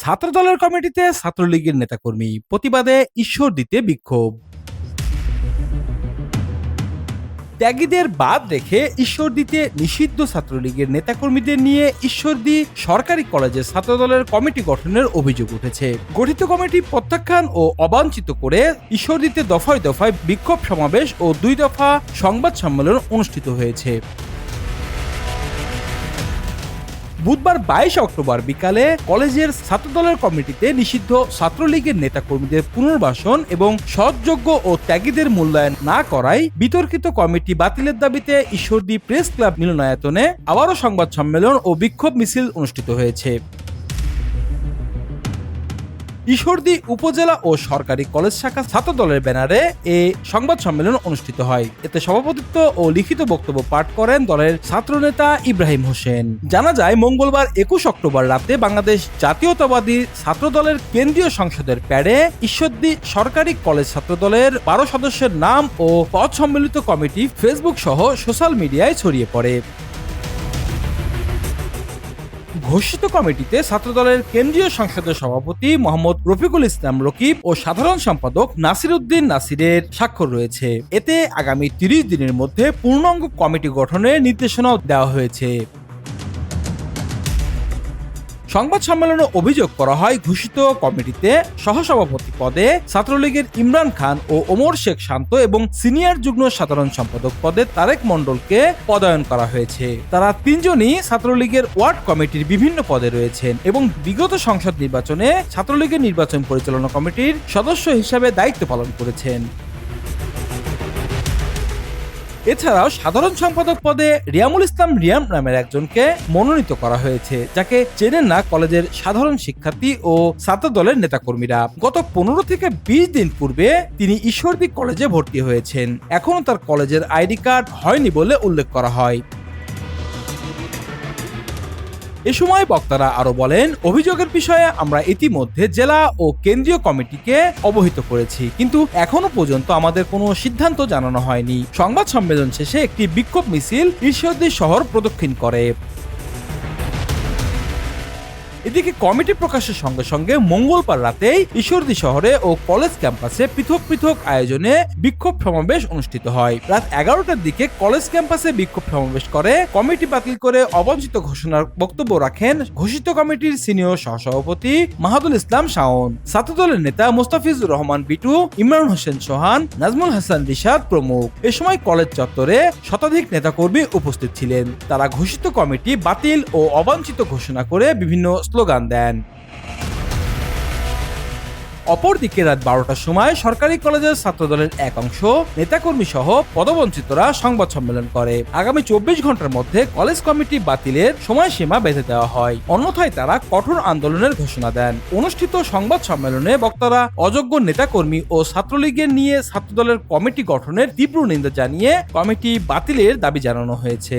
ছাত্রদলের কমিটিতে ছাত্রলীগের নেতাকর্মী প্রতিবাদে ঈশ্বর দিতে বিক্ষোভ। ত্যাগীদের বাদ রেখে ঈশ্বর দিতে নিষিদ্ধ ছাত্রলীগের নেতাকর্মীদের নিয়ে ঈশ্বরদী সরকারি কলেজের ছাত্রদলের কমিটি গঠনের অভিযোগ উঠেছে। গঠিত কমিটি প্রত্যাখ্যান ও অবাঞ্ছিত করে ঈশ্বরদীতে দফায় দফায় বিক্ষোভ সমাবেশ ও দুই দফা সংবাদ সম্মেলন অনুষ্ঠিত হয়েছে। বুধবার বাইশ অক্টোবর বিকালে কলেজের ছাত্র দলের কমিটিতে নিষিদ্ধ ছাত্রলীগের নেতাকর্মীদের পুনর্বাসন এবং সৎযোগ্য ও ত্যাগীদের মূল্যায়ন না করায় বিতর্কিত কমিটি বাতিলের দাবিতে ঈশ্বরদী প্রেস ক্লাব মিলনায়তনে আবারও সংবাদ সম্মেলন ও বিক্ষোভ মিছিল অনুষ্ঠিত হয়েছে। ঈশ্বরদী উপজেলা ও সরকারি কলেজ শাখা ছাত্র দলের ব্যানারে এ সংবাদ সম্মেলন অনুষ্ঠিত হয়। এতে সভাপতিত্ব ও লিখিত বক্তব্য পাঠ করেন দলের ছাত্রনেতা ইব্রাহিম হোসেন। জানা যায়, মঙ্গলবার একুশ অক্টোবর রাতে বাংলাদেশ জাতীয়তাবাদী ছাত্র দলের কেন্দ্রীয় সংসদের প্যাডে ঈশ্বরদী সরকারি কলেজ ছাত্র দলের বারো সদস্যের নাম ও পদ সম্মিলিত কমিটি ফেসবুক সহ সোশ্যাল মিডিয়ায় ছড়িয়ে পড়ে। ঘোষিত কমিটিতে ছাত্রদলের কেন্দ্রীয় সংসদের সভাপতি মোহাম্মদ রফিকুল ইসলাম রকিব ও সাধারণ সম্পাদক নাসির উদ্দিন নাসিরের স্বাক্ষর রয়েছে। এতে আগামী তিরিশ দিনের মধ্যে পূর্ণাঙ্গ কমিটি গঠনের নির্দেশনাও দেওয়া হয়েছে। সংবাদ সম্মেলনে অভিযোগ করা হয়, ঘোষিত কমিটিতে সহসভাপতি পদে ছাত্রলীগের ইমরান খান ও ওমর শেখ শান্ত এবং সিনিয়র যুগ্ম সাধারণ সম্পাদক পদে তারেক মণ্ডলকে পদায়ন করা হয়েছে। তারা তিনজনই ছাত্রলীগের ওয়ার্ড কমিটির বিভিন্ন পদে রয়েছেন এবং বিগত সংসদ নির্বাচনে ছাত্রলীগের নির্বাচন পরিচালনা কমিটির সদস্য হিসাবে দায়িত্ব পালন করেছেন। এছাড়াও সাধারণ সম্পাদক পদে রিয়ামুল ইসলাম রিয়াম নামের একজনকে মনোনীত করা হয়েছে, যাকে চেনেন না কলেজের সাধারণ শিক্ষার্থী ও ছাত্র দলের নেতাকর্মীরা। গত পনেরো থেকে বিশ দিন পূর্বে তিনি ঈশ্বরদী কলেজে ভর্তি হয়েছেন। এখনও তার কলেজের আইডি কার্ড হয়নি বলে উল্লেখ করা হয়। এ সময় বক্তারা আরও বলেন, অভিযোগের বিষয়ে আমরা ইতিমধ্যে জেলা ও কেন্দ্রীয় কমিটিকে অবহিত করেছি, কিন্তু এখনও পর্যন্ত আমাদের কোনো সিদ্ধান্ত জানানো হয়নি। সংবাদ সম্মেলন শেষে একটি বিক্ষোভ মিছিল ঈশ্বরদী শহর প্রদক্ষিণ করে। এদিকে কমিটি প্রকাশের সঙ্গে সঙ্গে মঙ্গলবার রাতেই ঈশ্বরদী শহরে ও কলেজ ক্যাম্পাসে পৃথক পৃথক আয়োজনে বিক্ষোভ সমাবেশ অনুষ্ঠিত হয়। রাত এগারোটার দিকে কলেজ ক্যাম্পাসে বিক্ষোভ সমাবেশ করে কমিটি বাতিল করে অবাঞ্ছিত ঘোষণার বক্তব্য রাখেন ঘোষিত কমিটির সিনিয়র সহসভাপতি মাহাদুল ইসলাম শাওন। ছাত্রদলের নেতা মোস্তাফিজুর রহমান বিটু, ইমরান হোসেন সোহান, নাজমুল হাসান রিশাদ প্রমুখ। এ সময় কলেজ চত্বরে শতাধিক নেতাকর্মী উপস্থিত ছিলেন। তারা ঘোষিত কমিটি বাতিল ও অবাঞ্ছিত ঘোষণা করে বিভিন্ন স্লোগান দেন। অপরদিকে রাত বারোটার সময় সরকারি কলেজের ছাত্রদলের এক অংশ নেতাকর্মী সহ পদবঞ্চিতরা সংবাদ সম্মেলন করে। আগামী চব্বিশ ঘণ্টার মধ্যে কলেজ কমিটি বাতিলের সময়সীমা বেঁধে দেওয়া হয়। অন্যথায় তারা কঠোর আন্দোলনের ঘোষণা দেন। অনুষ্ঠিত সংবাদ সম্মেলনে বক্তারা অযোগ্য নেতাকর্মী ও ছাত্রলীগের নিয়ে ছাত্রদলের কমিটি গঠনের তীব্র নিন্দা জানিয়ে কমিটি বাতিলের দাবি জানানো হয়েছে।